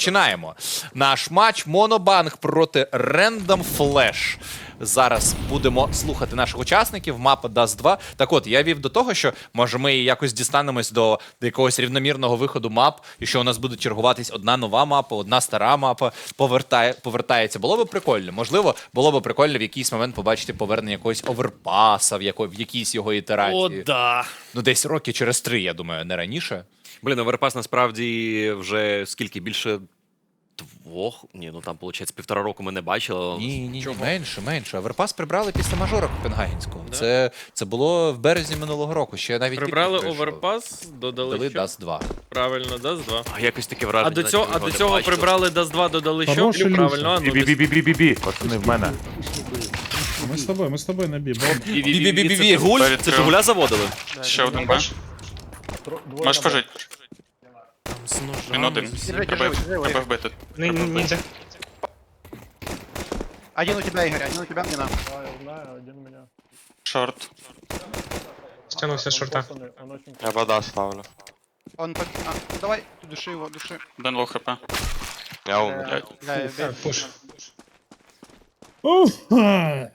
Починаємо. Наш матч Монобанк проти Random Flash. Зараз будемо слухати наших учасників. Мапа Dust 2. Так от, я вів до того, що може ми якось дістанемось до, до якогось рівномірного виходу мап, і що у нас буде чергуватись одна нова мапа, одна стара мапа повертає, повертається. Було би прикольно. Можливо, було би прикольно в якийсь момент побачити повернення якогось оверпаса в, яко, в якійсь його ітерації. О, да. Ну, десь роки через три, я думаю, не раніше. Блін, оверпас насправді вже скільки більше двох. Ні, ну там, виходить, півтора року ми не бачили. Ні, ні, ні, менше, менше. Аверпас прибрали після мажора Копенгагенського. Це, це було в березні минулого року. Ще навіть Прибрали оверпас, додали Дали що? DAS 2. Правильно, DAS 2. А якось таке враження. А до цього, а до цього прибрали DAS 2, додали що? Хороший. Правильно, а ну, десь- Бі-бі-бі-бі-бі, пацани, в мене. Ми з тобою, ми з тобою на бі. бо- Бі-бі-бі-бі, гуль. Це Жигуля заводили? Ще один Б. Можеш пожити. там з ножами. Він один. Треба треба вбити. Треба вбити. Один у тебя, Игорь, один у тебя, мне на. Шорт. Стянувся з шорта. Я вода ставлю. Он под... а, давай, души его, души. Один лоу хп. Я умер. Э, да, Е, бей. Пуш. Ух, ха.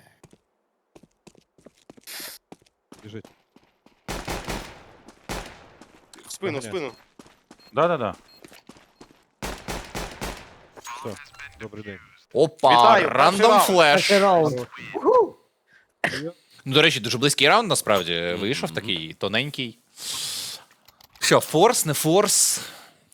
Спину, в спину. Да-да-да. Все, добрий день. Опа, Вітаю, рандом перший флеш. Ну, до речі, дуже близький раунд насправді вийшов такий тоненький. Що, форс, не форс?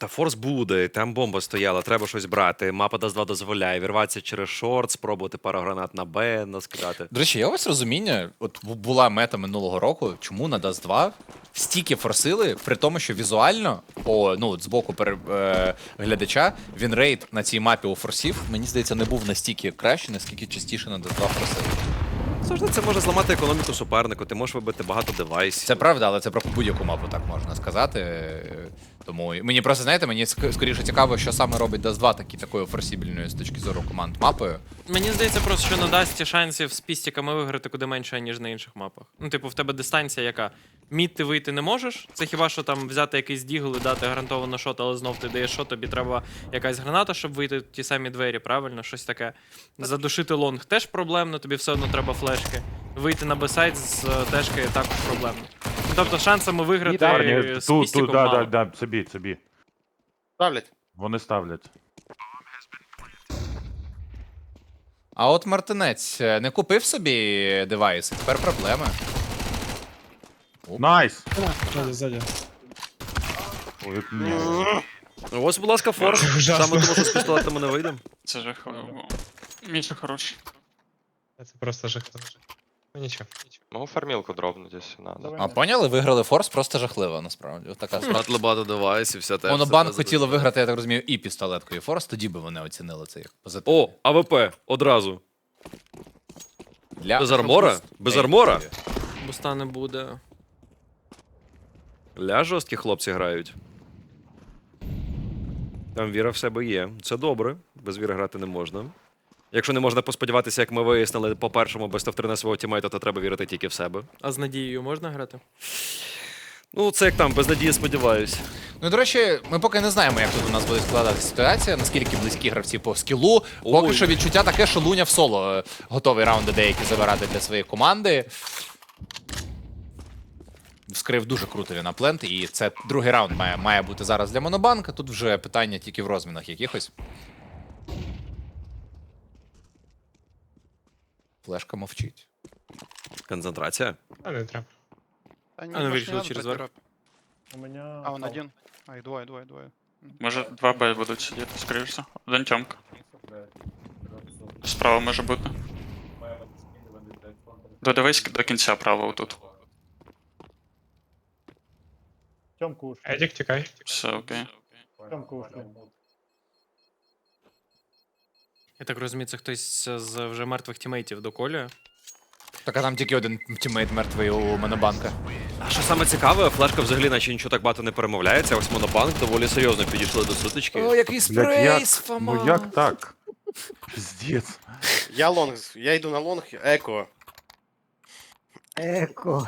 Та форс буде, там бомба стояла, треба щось брати. Мапа DAS 2 дозволяє вірватися через шорт, спробувати пару гранат на Б, наскидати. До речі, я ось розуміння, от була мета минулого року, чому на DAS 2 стільки форсили, при тому, що візуально, по, ну, з боку пере, е, глядача, він рейд на цій мапі у форсів, мені здається, не був настільки кращий, наскільки частіше на DAS 2 форсили. Завжди це може зламати економіку супернику, ти можеш вибити багато девайсів. Це правда, але це про будь-яку мапу так можна сказати. Тому мені просто знаєте, мені ск- скоріше цікаво, що саме робить DAS 2 такі такою форсібельною з точки зору команд мапою. Мені здається просто, що на Дасті шансів з пістіками виграти куди менше, ніж на інших мапах. Ну, типу, в тебе дистанція яка? Мід ти вийти не можеш. Це хіба що там взяти якийсь дігл і дати гарантовано шот, але знов ти даєш шот, тобі треба якась граната, щоб вийти в ті самі двері, правильно? Щось таке. Задушити лонг теж проблемно, тобі все одно треба флешки. Вийти на бесайд з е, також проблемно. Ну, тобто шансами виграти Парні, з тут, пістіком тут, да, мало. да, да, це бі. Ставлять. Вони ставлять. А от Мартинець е, не купив собі девайс, і тепер проблема. Найс! Ззаді, ззаді. Ой, як. Ось, будь ласка, форс. Саме тому, що з пістолетами не вийдемо. Це жахливо. Міша хороший. Це просто жахливо. Ну нічого. Могу фармілку дропнути, якщо надо. А поняли, виграли форс просто жахливо, насправді. От така справа. Багато багато девайсів, все те. Монобанк хотіло виграти, я так розумію, і пістолетку, і форс, тоді би вони оцінили це як позитив. О, АВП, одразу. Для без армора? Без армора? Буста не буде. Ля жорсткі хлопці грають. Там віра в себе є. Це добре. Без віри грати не можна. Якщо не можна посподіватися, як ми вияснили по першому без топ-3 свого тімейта, то треба вірити тільки в себе. А з надією можна грати? Ну, це як там, без надії сподіваюсь. Ну, до речі, ми поки не знаємо, як тут у нас буде складатися ситуація, наскільки близькі гравці по скілу. Поки Ой. що відчуття таке, що Луня в соло е, готовий раунди деякі забирати для своєї команди. Вскрив дуже круто він на плент, і це другий раунд має, має бути зараз для Монобанка. Тут вже питання тільки в розмінах якихось. Флешка мовчить. Концентрація. А не треба. Да не, А, ну, больше вирішили не надо через брать верх. дроп. А, он один. А, и двое, двое, двое. Може два Б будуть сидіти, скоріш все. Один тьомка. Справа може бути. Додивись до кінця право отут. Едік, тікай. Все окей. Я так розумію, це хтось з вже мертвих тімейтів доколює. Так а там тільки один тімейт мертвий у Монобанка. А що саме цікаве, флешка взагалі наче нічого так багато не перемовляється. Ось монобанк доволі серйозно підійшли до сутички. який Блядь, як? Ну як так? Піздець. Я лонг, я йду на лонг, еко. Эко.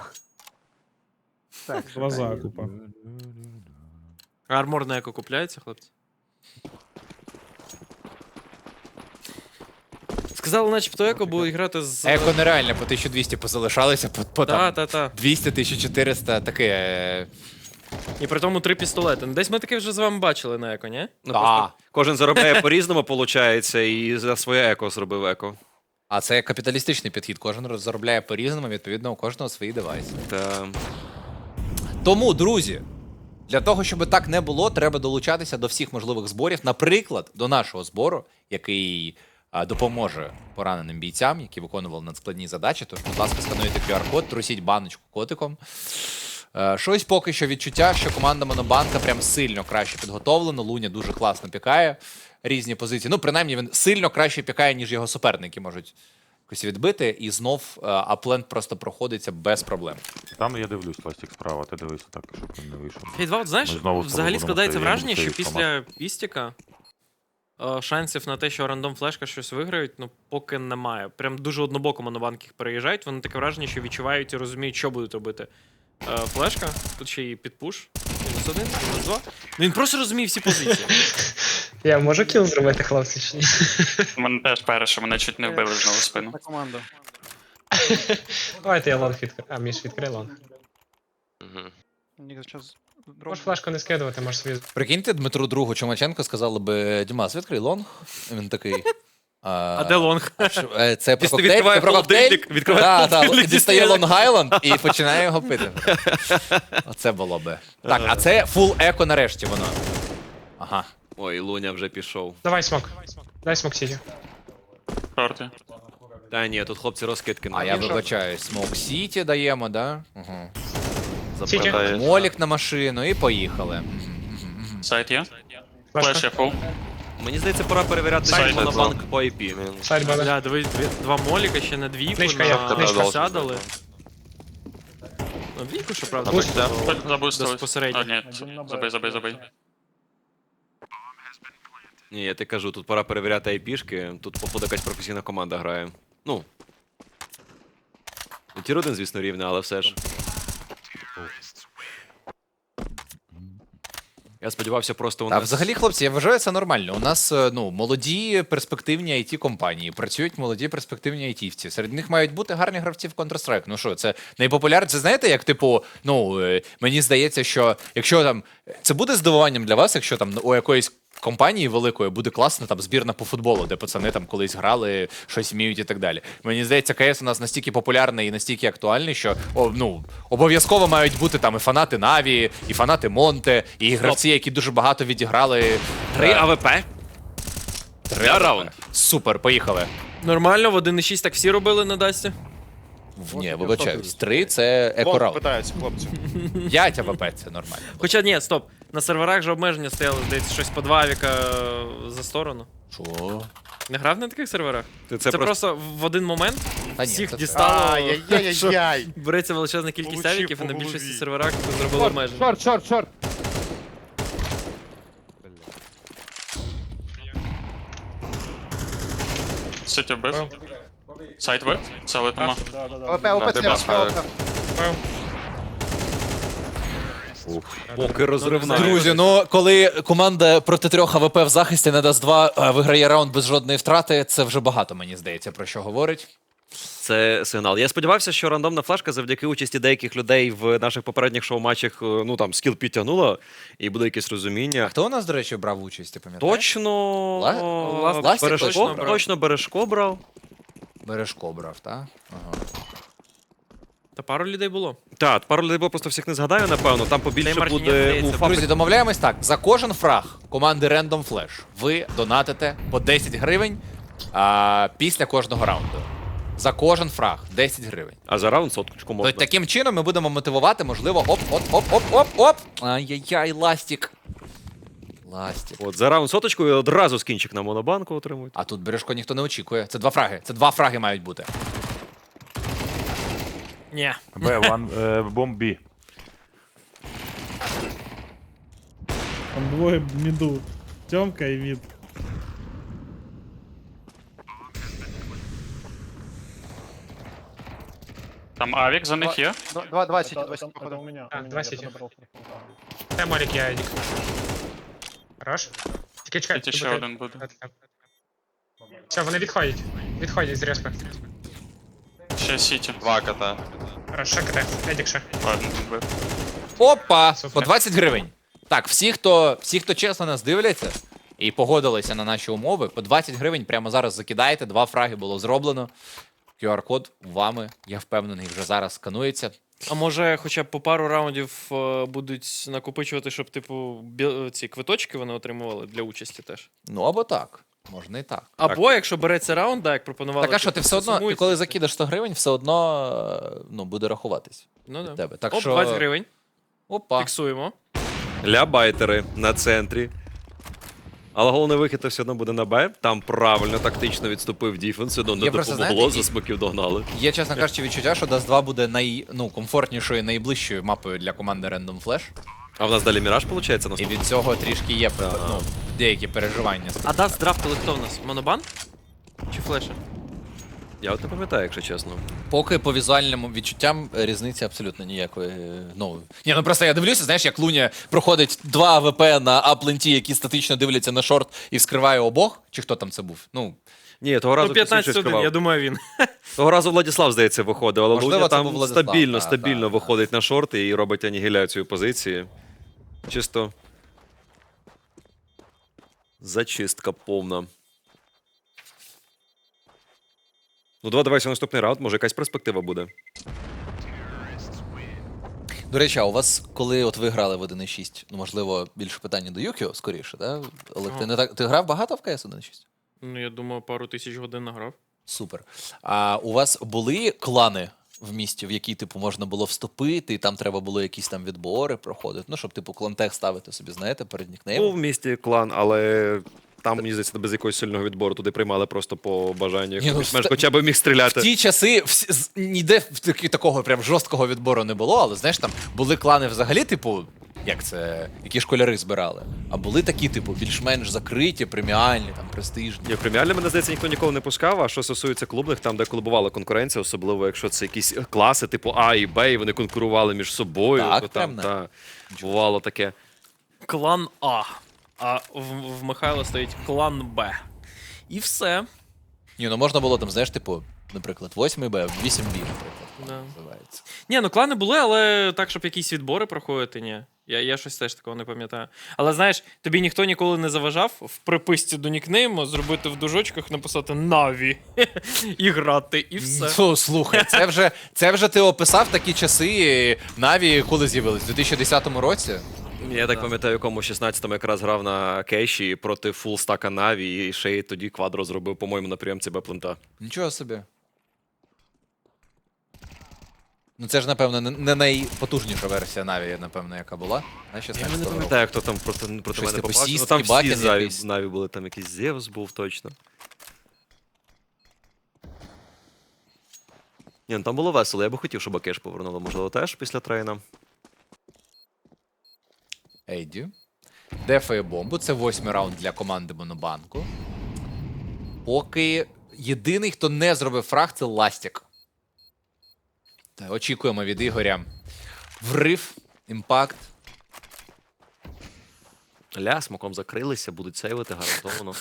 Так, Глаза купа. А армор на еко купляється, хлопці? Сказали, начебто еко буде грати з. Еко нереально, по 1200 позалишалися, по, по Та, там та, та. 200, 1400, таке. е, І при тому три пістолети. Ну, Десь ми таке вже з вами бачили на еко, ні? Ну, Та. просто кожен заробляє по-різному, виходить, і за своє еко зробив еко. А це капіталістичний підхід. Кожен роз- заробляє по-різному, відповідно, у кожного свої девайси. Та Тому, друзі, для того, щоб так не було, треба долучатися до всіх можливих зборів. Наприклад, до нашого збору, який допоможе пораненим бійцям, які виконували надскладні задачі. Тож, будь ласка, скануйте QR-код, трусіть баночку котиком. Е, Щось поки що відчуття, що команда Монобанка прям сильно краще підготовлена. Луня дуже класно пікає різні позиції. Ну, принаймні, він сильно краще пікає, ніж його суперники можуть якось відбити. І знов е, аплент просто проходиться без проблем. Там я дивлюсь, пластик справа, ти дивися так, щоб він не вийшов. Фейдваут, знаєш, Ми знову з тобою взагалі будемо складається стояти, враження, що стоїть після пістіка е, шансів на те, що рандом флешка щось виграють, ну поки немає. Прям дуже однобоко монобанки їх переїжджають. Вони таке враження, що відчувають і розуміють, що будуть робити. Е, флешка, тут ще і підпуш. Мінус один, мінус два. Він просто розуміє всі позиції. Я можу кіл зробити, хлопці, чи ні? У мене теж перше, мене чуть не вбили знову в спину. На команду. Давайте я лонг відкрию. А, Міш, відкрий лонг. Ніг зараз Можеш флешку не скидувати, можеш собі. Прикиньте, Дмитру другу Чумаченко сказали би Дімас, відкрий лонг. І Він такий. А де лонг? що, е, Це про Дійсно, коктейль? відкриває Це про коктейль? холодильник, відкриває та, холодильник, дістає дістає. Лонг Айленд і починає його пити. Оце було би. Так, а це фул еко нарешті воно. Ага. ой, Луня вже пішов. Давай смок. Дай смок сіді. Шорти. Та ні, тут хлопці розкидки А я не вибачаюсь. Смок Сіті даємо, да? Угу. Заправляє. Молік на машину і поїхали. Сайт є? Флеш фул. Мені здається, пора перевіряти Сайт монобанк по IP. Бада. Бля, дивись, дві- два моліка ще на двійку, є, на книжка. сядали. На двійку, що правда? Пуш. Забустились. Безпосередньо. А, ні, забий, забий, забий. Ні, я ти кажу, тут пора перевіряти IP-шки, тут походу якась професійна команда грає. Ну. Тір один, звісно, рівня, але все ж. Я сподівався, просто у нас... А взагалі, хлопці, я вважаю це нормально. У нас е, ну, молоді перспективні it компанії працюють молоді перспективні айтівці. Серед них мають бути гарні гравці в Counter-Strike. Ну що, це найпопулярніше. Знаєте, як типу, ну е, мені здається, що якщо там це буде здивуванням для вас, якщо там у якоїсь. Компанії великої буде класна там збірна по футболу, де пацани там колись грали, щось вміють і так далі. Мені здається, КС у нас настільки популярний і настільки актуальний, що о, ну обов'язково мають бути там і фанати Наві, і фанати Монте, і гравці, які дуже багато відіграли. Три Е, АВП. Три раунд. Супер, поїхали. Нормально, в 1.6 так всі робили на Дасті. Ні, вибачаюсь. Три це Лонг екораунд. питаються, хлопці. П'ять АВП це нормально. Хоча ні, стоп. На серверах же обмеження стояло, здається, щось по два авіка е, за сторону. Що? Не грав на таких серверах? Ти Це, це, просто... просто в один момент Та ні, всіх це- дістало. Ай-яй-яй-яй. Береться величезна кількість Получив авіків, і по на голові. більшості серверах зробили обмеження. Шорт, шорт, шорт. Ситі вбив. Сайт вбив. Це летимо. ОП, ОП, це ОП. Поки розривна. Друзі, ну коли команда проти трьох АВП в захисті на Даст 2 е, виграє раунд без жодної втрати, це вже багато, мені здається, про що говорить. Це сигнал. Я сподівався, що рандомна флешка завдяки участі деяких людей в наших попередніх шоу-матчах, е, ну там скіл підтягнула, і буде якесь розуміння. Хто у нас, до речі, брав участь, ти пам'ятаєш? Точно Ла- Ла- Ластик Бережко, точно брав. точно Бережко брав. Бережко брав, так? Ага. Та пару людей було. Так, пару людей було, просто всіх не згадаю, напевно. Там побільше Неймар буде у здається, фабрик. Друзі, домовляємось так. За кожен фраг команди Random Flash ви донатите по 10 гривень а, після кожного раунду. За кожен фраг 10 гривень. А за раунд соточку можна. Тобто таким чином ми будемо мотивувати, можливо, оп, оп, оп, оп, оп, оп. Ай-яй-яй, ластик. Ластик. От за раунд соточку і одразу скінчик на монобанку отримують. А тут бережко ніхто не очікує. Це два фраги. Це два фраги мають бути. Ні. Б, ван, е, бомб Бі. Там двоє міду. Тьомка і мід. Там авік за них є. Два, два сіті, два сіті, походу. А, два сіті. Це молік я Едік. Хорош. Тільки чекай. Сіті ще тебе- один буде. Все, вони відходять. Відходять з респи. Ще сіті. Два кота. Ще КТ. Едік ще. Ладно. Опа! Супер. По 20 гривень. Так, всі, хто, всі, хто чесно нас дивляться і погодилися на наші умови, по 20 гривень прямо зараз закидаєте. Два фраги було зроблено. QR-код вами, я впевнений, вже зараз сканується. А може, хоча б по пару раундів е, будуть накопичувати, щоб, типу, бі- ці квиточки вони отримували для участі теж. Ну або так. Можна і так. Або якщо береться раунд, да, як пропонували. Так, а що ти типу, все одно, ти коли закидаш 100 гривень, все одно е, ну, буде рахуватись Ну, від да. тебе. Так Оп, що... 20 гривень. Опа. Фіксуємо. Ля-байтери на центрі. Але головний вихід то все одно буде на Б. Там правильно тактично відступив Діфенс, одно не Я просто, допомогло, знаєте, за смоків догнали. Є, чесно кажучи, відчуття, що Dust 2 буде най, ну, комфортнішою, найближчою мапою для команди Random Flash. А в нас далі Міраж, виходить, на І від цього трішки є ну, деякі переживання. А даст драфтили хто в нас? Монобан? Чи флеша? Я от не пам'ятаю, якщо чесно. Поки по візуальним відчуттям е, різниці абсолютно ніякої. е, Ну, ні, ну просто я дивлюся, знаєш, як Луня проходить два АВП на апленті, які статично дивляться на шорт і вскриває обох. Чи хто там це був? Ну, Ні, того разу Ну, хтось інший 15 один, скривав. я думаю, він. Того разу Владіслав, здається, виходив, але Можливо, Луня це там Владислав, стабільно, та, стабільно та, виходить на шорти і робить анігіляцію позиції. Чисто. Зачистка повна. Ну, давай, давай, наступний раунд, може якась перспектива буде. До речі, а у вас, коли от ви грали в 1.6, ну можливо, більше питання до Юкіо, скоріше, да? Але ти не так. Ти грав багато в КС 1.6? Ну, я думаю, пару тисяч годин награв. Супер. А у вас були клани в місті, в який типу, можна було вступити, і там треба було якісь там відбори проходити. Ну, щоб, типу, клантех ставити собі, знаєте, перед Був нікнеймом. в місті клан, але там, мені здається, без якогось сильного відбору туди приймали просто по бажанню. Ні, ну, Хтось менш ста- хоча б міг В ті часи всі, з- ніде в такого прям жорсткого відбору не було, але знаєш, там були клани взагалі, типу, як це, які школяри збирали. А були такі, типу, більш-менш закриті, преміальні, там, престижні. Ні, преміальне, мене здається, ніхто ніколи не пускав. А що стосується клубних, там, де клубувала конкуренція, особливо якщо це якісь класи, типу А і Б, і вони конкурували між собою, Так, то там прям, та, бувало таке. Клан А. А в, в Михайла стоїть клан Б. І все. Ні, ну можна було там, знаєш, типу, наприклад, 8 Б, 8 Б, наприклад, Да. називається. Ні, ну клани були, але так, щоб якісь відбори проходити, ні. Я, я щось теж такого не пам'ятаю. Але знаєш, тобі ніхто ніколи не заважав в приписці до нікнейму зробити в дужочках, написати Наві і грати, і все. Ну, слухай, це вже, це вже ти описав такі часи Наві, коли з'явились? У 2010 році? Я так пам'ятаю, якому 16-му якраз грав на кеші проти фулстака Наві, і ще й тоді квадро зробив, по-моєму, на прийомці Б-плента. Нічого собі. Ну це ж, напевно, не- найпотужніша версія Наві, напевно, яка була. На Я не пам'ятаю, хто там проти, проти Щось мене типу попав. Ну, там всі Наві, якийсь. Наві були, там якийсь Зевс був точно. Ні, ну там було весело, я би хотів, щоб Акеш повернули, можливо, теж після трейна. Ейді. Дефає бомбу. Це восьмий раунд для команди Монобанку. Поки єдиний, хто не зробив фраг, це Ластік. Та, очікуємо від Ігоря. Врив, імпакт. Ля, смоком закрилися, будуть сейвити гарантовано.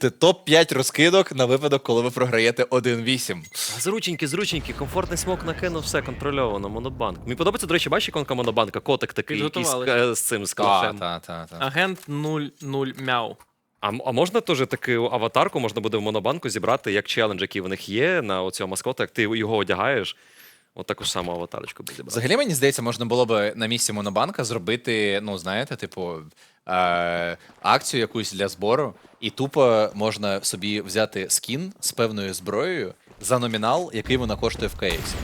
Це топ-5 розкидок на випадок, коли ви програєте 1-8. Зрученькі, зрученькі, комфортний смок накинув, все контрольовано, монобанк. Мені подобається, до речі, бачиш іконка монобанка, котик такий, Підготувались. е, з цим з Та, клашем. та, та, та. Агент 00 мяу. А, а можна теж таку аватарку можна буде в монобанку зібрати, як челендж, який в них є на оцього маскота, як ти його одягаєш. От таку ж саму аватарочку буде зібрати. Взагалі, мені здається, можна було б на місці Монобанка зробити, ну, знаєте, типу, е- акцію якусь для збору, і тупо можна собі взяти скін з певною зброєю за номінал, який вона коштує в кейсі.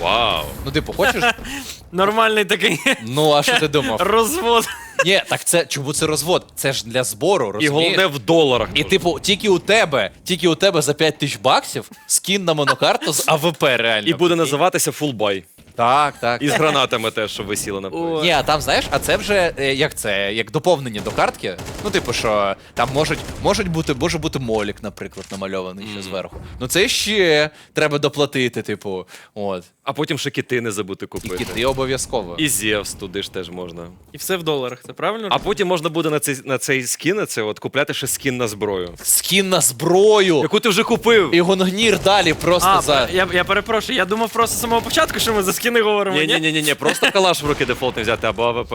Вау! Ну, типу, хочеш? Нормальний такий Ну, а що ти думав? розвод. Ні, так це чому це розвод? Це ж для збору, І розумієш? головне в доларах. І типу, тільки у тебе, тільки у тебе за 5 тисяч баксів скін на монокарту з АВП реально. І буде називатися фулбай. Так, так. І з гранатами теж, що висіли на поясі. Ні, а там знаєш, а це вже е, як це, як доповнення до картки. Ну, типу, що там можуть, можуть бути, може бути молік, наприклад, намальований ще зверху. Ну це ще треба доплатити, типу. От. А потім ще кити не забути І купити. кіти обов'язково. І Зевс туди ж теж можна. І все в доларах, це правильно? А потім можна буде на цей, на цей скін, на це от, купляти ще скін на зброю. Скін на зброю! Яку ти вже купив? І гонгнір далі просто а, за. я, я перепрошую, я думав просто з самого початку, що ми за скіни говоримо. Ні, ні, ні, ні, просто калаш в руки дефолтний взяти або АВП.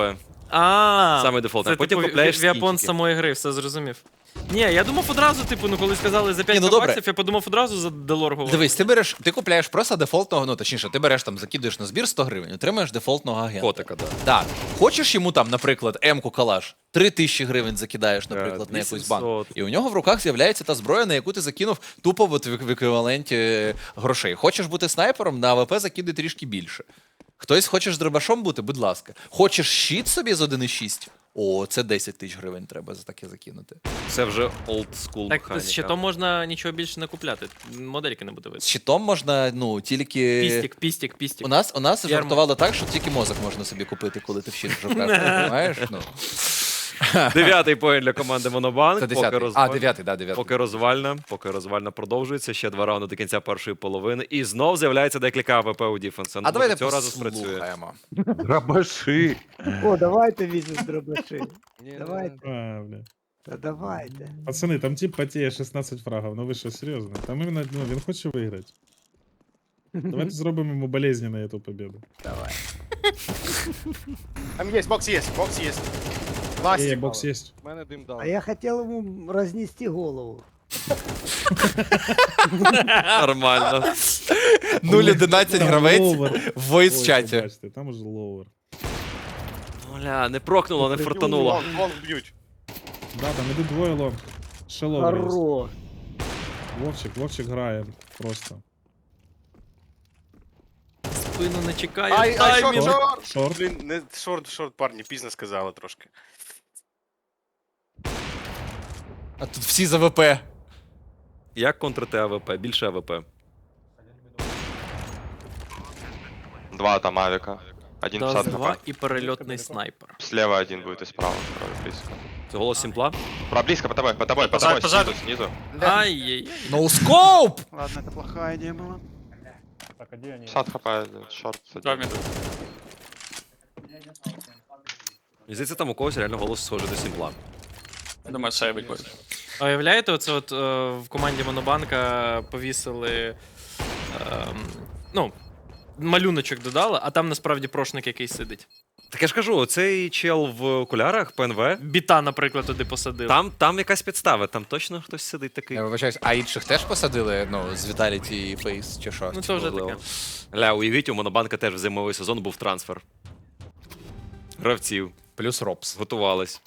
А, Саме дефолтне. Це потім типу, купляєш в- віапон скінчики. самої гри, все зрозумів. Ні, я думав одразу, типу, ну коли сказали за 5 Ні, ну, добре. баксів, я подумав одразу за Делор говорити. Дивись, ти береш, ти купляєш просто дефолтного, ну точніше, ти береш там, закидуєш на збір 100 гривень, отримаєш дефолтного агента. Котика, да. Так. Хочеш йому там, наприклад, М-ку калаш, 3 тисячі гривень закидаєш, наприклад, на якусь 800. банк. І у нього в руках з'являється та зброя, на яку ти закинув тупо от в в еквіваленті е, грошей. Хочеш бути снайпером, на АВП закидай трішки більше. Хтось хочеш з дробашом бути, будь ласка. Хочеш щит собі з 1,6? О, це 10 тисяч гривень треба за таке закинути. Це вже олдскул Так механіка. з щитом можна нічого більше не купляти. Модельки не буде видно. З щитом можна, ну, тільки. Пістік, пістік, пістік. У нас, у нас Ярмо. жартували так, що тільки мозок можна собі купити, коли ти в щит вже Знаєш? Ну, Дев'ятий поінт для команди Монобанк. це поки 10. розваль- А, 9, да, 9. Поки розвальна, поки розвальна продовжується, ще два раунди до кінця першої половини. І знов з'являється декілька АВП у Діфенса. А давайте цього разу спрацює. послухаємо. Грабаши. О, давайте візьмемо дробаши. Давайте. А, бля. Та давайте. Пацани, там тип потіє 16 фрагів, ну ви що, серйозно? Там іменно, ну, він хоче виграти. Давайте зробимо йому болезні на эту победу. Давай. Там есть, бокс есть, бокс есть. Є, Пластик. бокс є. мене дим дав. А я хотел ему разнести голову. Нормально. 0-11 гравець в Ой, voice чаті. побачте, там уже ловер. Оля, не прокнуло, не фортануло. Лонг, лонг б'ють. Да, там ідуть двоє лонг. Ще ловер є. Хорош. Вовчик, Вовчик грає просто. Спину не чекає. Ай, ай, шорт, таймінг. шорт. Шорт. Блін, не шорт, шорт, парні, пізно сказали трошки. А тут всі за ВП. Як контрити АВП? Більше АВП. Два там авика. Один Даз 2 і перельотний снайпер. Слева один будет и справа. Правда, близко. Це голос сімпла? Про близко, по тобой, по тобой, по тобой, позади. снизу, снизу. Ай-яй-яй. Ноускоуп! Ладно, это плохая идея была. Шат хапает, шорт. Два міда. Мені здається, там у когось реально голос схожий до сімпла. Думаю, сейвить буде. А уявляєте, оце от е, в команді Монобанка повісили. ем, ну, малюночок додали, а там насправді прошник якийсь сидить. Так я ж кажу, цей чел в окулярах, ПНВ, Біта, наприклад, туди посадили. там, там якась підстава, там точно хтось сидить такий. Я вибачаюсь, а інших теж посадили, ну, з Vitality і Face чи що? Ну це вже таке. Ля, уявіть, у Монобанка теж в зимовий сезон був трансфер. Гравців, Плюс Робс. готувались.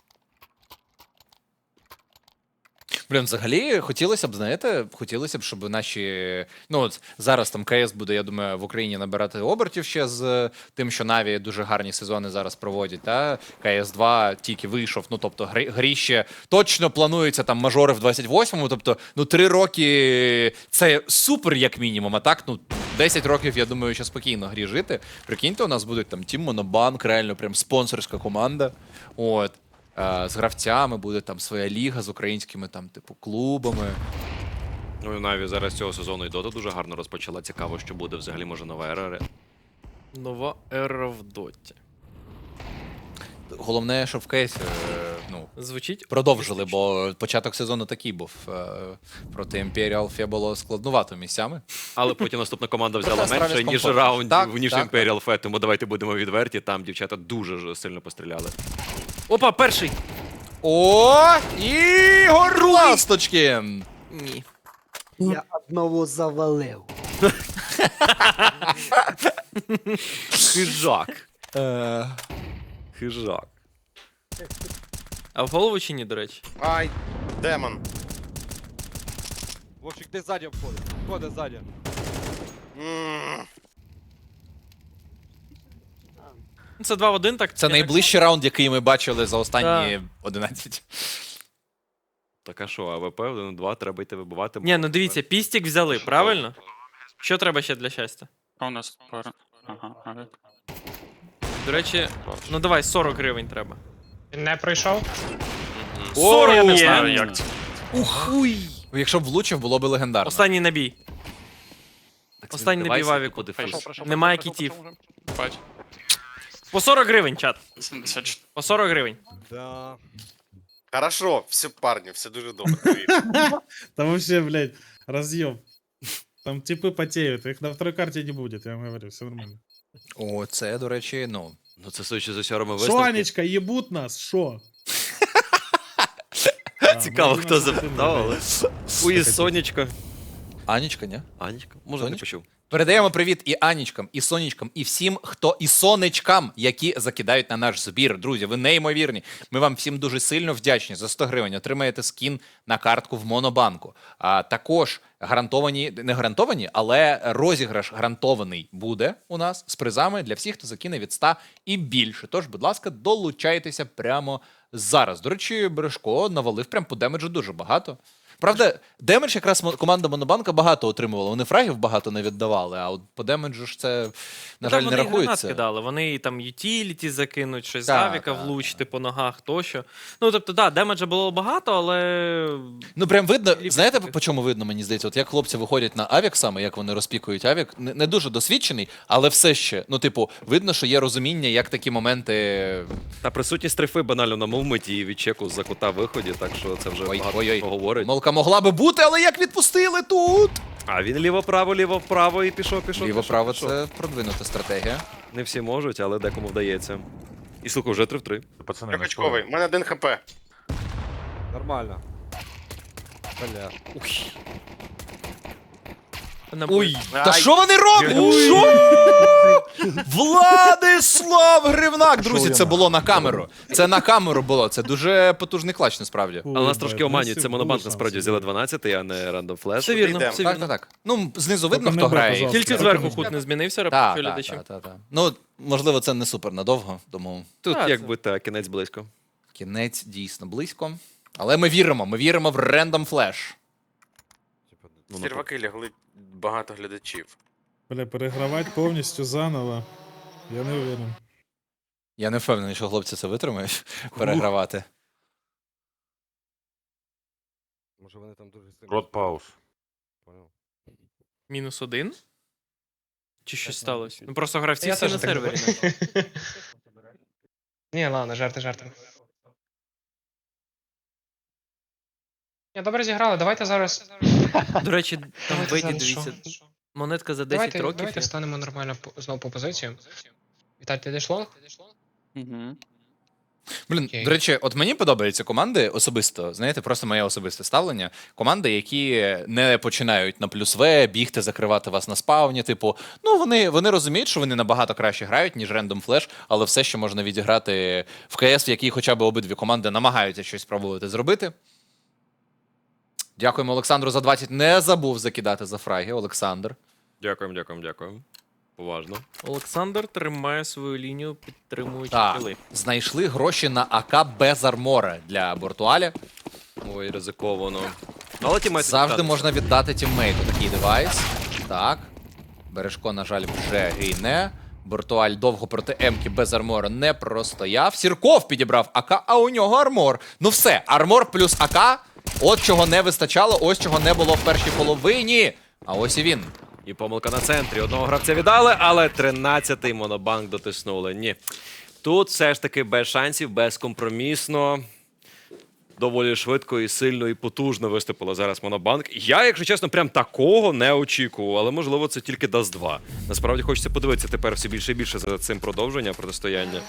Блін, взагалі хотілося б, знаєте, хотілося б, щоб наші. Ну от зараз там КС буде, я думаю, в Україні набирати обертів ще з тим, що Наві дуже гарні сезони зараз проводять. Та КС 2 тільки вийшов. Ну тобто, грі, грі ще точно плануються там мажори в 28-му. Тобто, ну три роки це супер, як мінімум. А так, ну 10 років, я думаю, ще спокійно грі жити. Прикиньте, у нас будуть там Тім Монобанк, реально прям спонсорська команда. От. Е, З гравцями буде там своя ліга з українськими там, типу, клубами. Ну і Наві зараз цього сезону і Дота дуже гарно розпочала. Цікаво, що буде взагалі, може, нова ера. Нова ера в доті. Головне, щоб в кейсі е, ну, Звучить? продовжили, бо початок сезону такий був. Е, Проти Imperial Фе було складнувато місцями. Але потім наступна команда взяла менше, ніж Так, ніж так, Imperial Fed, тому давайте будемо відверті. Там дівчата дуже сильно постріляли. Опа, перший! О! Ігор Ласточкін! Ні. Я одного завалив. Хижак. Е, Хижак. А в голову чи ні, до речі? Ай, демон. Вовчик, ти ззаді обходиш. Входи ззаді. М, Ну, Це 2 в 1, так? Це найближчий раунд, який ми бачили за останні 11. Так а що, АВП 1-2, треба йти вибивати. Ні, ну дивіться, пістік взяли, правильно? Що треба ще для щастя? А у нас пара. Ага. До речі, ну давай, 40 гривень треба. Не пройшов. 40 Я не знаю, як це. Ухуй! Якщо б влучив, було б легендарно. Останній набій. Так, Останній набій в авіку. дифуз. Прийшов, прийшов. Немає кітів. Бать. По 40 гривень, чат. 74. По 40 гривень. Да. Хорошо, все, парни, все дуже добре. повірте. Там вообще, блядь, разъем. Там типы потеют, их на второй карте не будет, я вам говорю, все нормально. О, це, до речі, ну. Ну це судячи з усьорами Шо, висновки. Анечка, ебут нас, шо? Цікаво, ну, хто ну, запитав, але. ну, Уї Сонечка. Анічка, ні? Анечка? Може, не Сонечка? почув. Передаємо привіт і Анічкам, і Сонечкам, і всім, хто і сонечкам, які закидають на наш збір. Друзі, ви неймовірні. Ми вам всім дуже сильно вдячні за 100 гривень. Отримаєте скін на картку в Монобанку. А також гарантовані, не гарантовані, але розіграш гарантований буде у нас з призами для всіх, хто закине від 100 і більше. Тож, будь ласка, долучайтеся прямо зараз. До речі, Бережко навалив прям по демеджу дуже багато. Правда, демедж якраз команда Монобанка багато отримувала. Вони фрагів багато не віддавали, а от по демеджу ж це, на жаль, не вони і рахується. кидали, вони і там ютіліті закинуть, щось з авіка влучити по ногах тощо. Ну, тобто, да, демеджа було багато, але. Ну, прям видно, знаєте, по чому видно, мені здається, от як хлопці виходять на авік саме, як вони розпікують авік, не, не дуже досвідчений, але все ще, ну, типу, видно, що є розуміння, як такі моменти. Та присутність трифи банально на мовмиті і від чеку за кута виході, так що це вже Ой, багато ой, ой. говорить. Молка могла би бути, але як відпустили тут? А він ліво-право, ліво-право і пішов, пішов. Ліво-право пішов, це продвинута стратегія. Не всі можуть, але декому вдається. І слухай, вже 3 в 3. Пацани, Я не очковий, у мене один хп. Нормально. Бля. на Ой, та що вони роблять? Що? Владислав Гривнак! Друзі, це було на камеру. Це на камеру було. Це дуже потужний клач, насправді. Але нас трошки оманюють. Це монобанк насправді взяли 12, а не рандом флеш. Все вірно, все Так, вірно. так, так. Ну, знизу видно, хто грає. Тільки зверху хут не змінився, Так, рапорт так, глядачів. так, так, так. Ну, можливо, це не супер надовго, тому Тут Так, якби так, кінець близько. кінець дійсно близько. Але ми віримо, ми віримо в Random Flash. Ну, Сірваки лягли багато глядачів. Бля, перегравати повністю заново. Я не уверен. Я не впевнений, що хлопці це витримають перегравати. Може вони там дуже сильно. Рот пауз. Понял. Мінус один? Чи щось сталося? Ну просто гравці всі на сервері. Ні, ладно, жарти, жарти. Ні, добре зіграли, давайте зараз. До речі, там давайте вийде, зараз що? дивіться, монетка за 10 Давайте, років. давайте встанемо нормально по- знову по позицію. Віталь, ти йдеш лонг? Угу. Блін, Окей. до речі, от мені подобаються команди особисто, знаєте, просто моє особисте ставлення. Команди, які не починають на плюс В, бігти, закривати вас на спауні. Типу, ну вони, вони розуміють, що вони набагато краще грають, ніж Random Flash, але все ще можна відіграти в КС, в якій хоча б обидві команди намагаються щось спробувати зробити. Дякуємо Олександру за 20. Не забув закидати за фраги. Олександр. Дякуємо, дякуємо, дякуємо. Поважно. Олександр тримає свою лінію, підтримуючи Так, кіли. знайшли гроші на АК без армора для Бортуаля. Ой, ризиковано. Ну, Але Завжди віддати. можна віддати тіммейту такий девайс. Так. Бережко, на жаль, вже гине. Бортуаль довго проти Емки без армора не простояв. Сірков підібрав АК, а у нього армор. Ну все, армор плюс АК. От чого не вистачало, ось чого не було в першій половині. А ось і він. І помилка на центрі. Одного гравця віддали, але 13-й монобанк дотиснули. Ні. Тут все ж таки без шансів, безкомпромісно. Доволі швидко і сильно і потужно виступила зараз монобанк. Я, якщо чесно, прям такого не очікував, але можливо це тільки даст 2. Насправді хочеться подивитися тепер все більше і більше за цим продовження протистояння.